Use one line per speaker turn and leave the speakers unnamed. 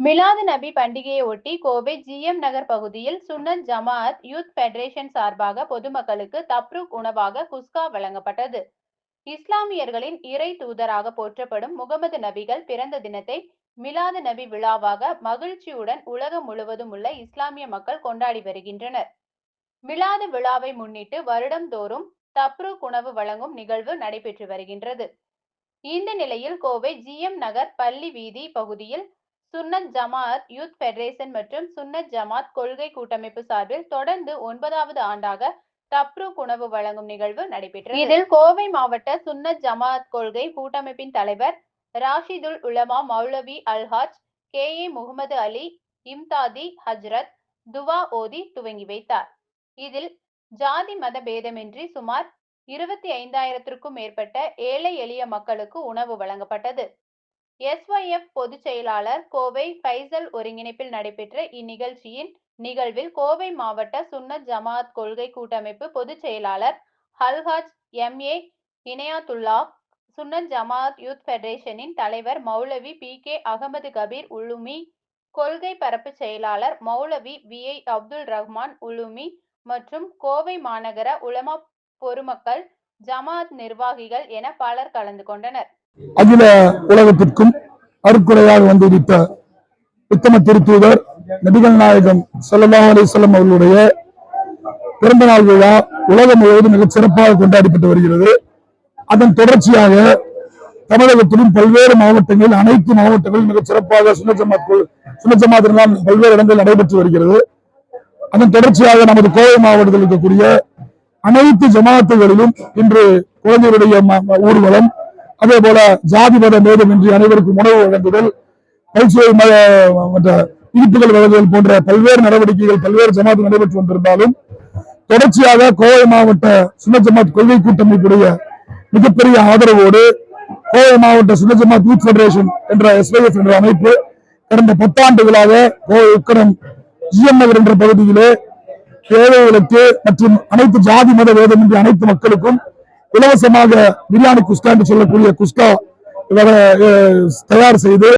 மிலாது நபி பண்டிகையை ஒட்டி கோவை ஜிஎம் நகர் பகுதியில் சுன்னத் ஜமாஅத் யூத் ஃபெடரேஷன் சார்பாக பொதுமக்களுக்கு தப்ரூக் உணவாக குஸ்கா வழங்கப்பட்டது. இஸ்லாமியர்களின் இறை தூதராக போற்றப்படும் முகமது நபிகள் பிறந்த தினத்தை மிலாது நபி விழாவாக மகிழ்ச்சியுடன் உலகம் முழுவதும் உள்ள இஸ்லாமிய மக்கள் கொண்டாடி வருகின்றனர். மிலாது விழாவை முன்னிட்டு வருடந்தோறும் தப்ரூக் உணவு வழங்கும் நிகழ்வு நடைபெற்று வருகின்றது. இந்த நிலையில் கோவை ஜிஎம் நகர் பள்ளி வீதி பகுதியில் சுன்னத் ஜமாஅத் யூத் ஃபெடரேஷன் மற்றும் சுன்னத் ஜமாத் கொள்கை கூட்டமைப்பு சார்பில் தொடர்ந்து ஒன்பதாவது ஆண்டாக தப்ரூக் உணவு வழங்கும் நிகழ்வு நடைபெற்றது. இதில் கோவை மாவட்ட சுன்னத் ஜமாஅத் கொள்கை கூட்டமைப்பின் தலைவர் ராஷிதுல் உலமா மௌலவி அல்ஹாஜ் கே. ஏ. முகமது அலி இம்தாதி ஹஜ்ரத் துவா ஓதி துவங்கி வைத்தார். இதில் ஜாதி மத பேதமின்றி சுமார் இருபத்தி ஐந்தாயிரத்திற்கும் மேற்பட்ட ஏழை எளிய மக்களுக்கு உணவு வழங்கப்பட்டது. எஸ்ஒய்எஃப் பொதுச் செயலாளர் கோவை ஃபைசல் ஒருங்கிணைப்பில் நடைபெற்ற இந்நிகழ்ச்சியின் நிகழ்வில் கோவை மாவட்ட சுன்னத் ஜமாஅத் கொள்கை கூட்டமைப்பு பொதுச் செயலாளர் ஹல்ஹாஜ் எம்ஏ ஏ இனையாத்துல்லா சுன்னத் ஜமாத் யூத் ஃபெடரேஷனின் தலைவர் மௌலவி பி கே அகமது கபீர் உலுமி கொள்கை பரப்பு செயலாளர் மௌலவி வி ஐ அப்துல் ரஹ்மான் உலுமி மற்றும் கோவை மாநகர உலமா பொதுமக்கள் ஜமாஅத் நிர்வாகிகள் என பலர் கலந்து கொண்டனர்.
அகில உலகத்திற்கும் அருக்குறையாக வந்துவிட்ட உத்தம திருத்தூதர் நபிகள் நாயகம் ஸல்லல்லாஹு அலைஹி வஸல்லம் அவர்களுடைய பிறந்த நாள் விழா உலகம் முழுவதும் மிகச் சிறப்பாக கொண்டாடப்பட்டு வருகிறது. அதன் தொடர்ச்சியாக தமிழகத்திலும் பல்வேறு மாவட்டங்களில் அனைத்து மாவட்டங்களும் மிகச் சிறப்பாக சுனஜமாத் சுனஜமாத் பல்வேறு இடங்களில் நடைபெற்று வருகிறது. அதன் தொடர்ச்சியாக நமது கோவை மாவட்டத்தில் இருக்கக்கூடிய அனைத்து ஜமாத்துகளிலும் இன்று குழந்தைகளுடைய ஊர்வலம் அதே போல ஜாதி மத மேதமின்றி அனைவருக்கும் உணவு வழங்குதல் பல்சுவை மற்ற இனிப்புகள் வழங்குதல் போன்ற பல்வேறு நடவடிக்கைகள் பல்வேறு ஜமாத்து நடைபெற்று வந்திருந்தாலும் தொடர்ச்சியாக கோவை மாவட்ட சுன்ன ஜமாத் கொள்கை கூட்டமைப்புடைய மிகப்பெரிய ஆதரவோடு கோவை மாவட்ட சுன்ன ஜமாத் யூத் ஃபெடரேஷன் என்ற எஸ்ஐஎஃப் என்ற அமைப்பு கடந்த பத்தாண்டுகளாக கோவை உக்கரம் ஜிஎம் நகர் என்ற பகுதியிலே ஏழைகளுக்கு மற்றும் அனைத்து ஜாதி மத வேதமின்றி அனைத்து மக்களுக்கும் இலவசமாக பிரியாணி குஸ்கா என்று சொல்லக்கூடிய குஸ்கா தயார் செய்து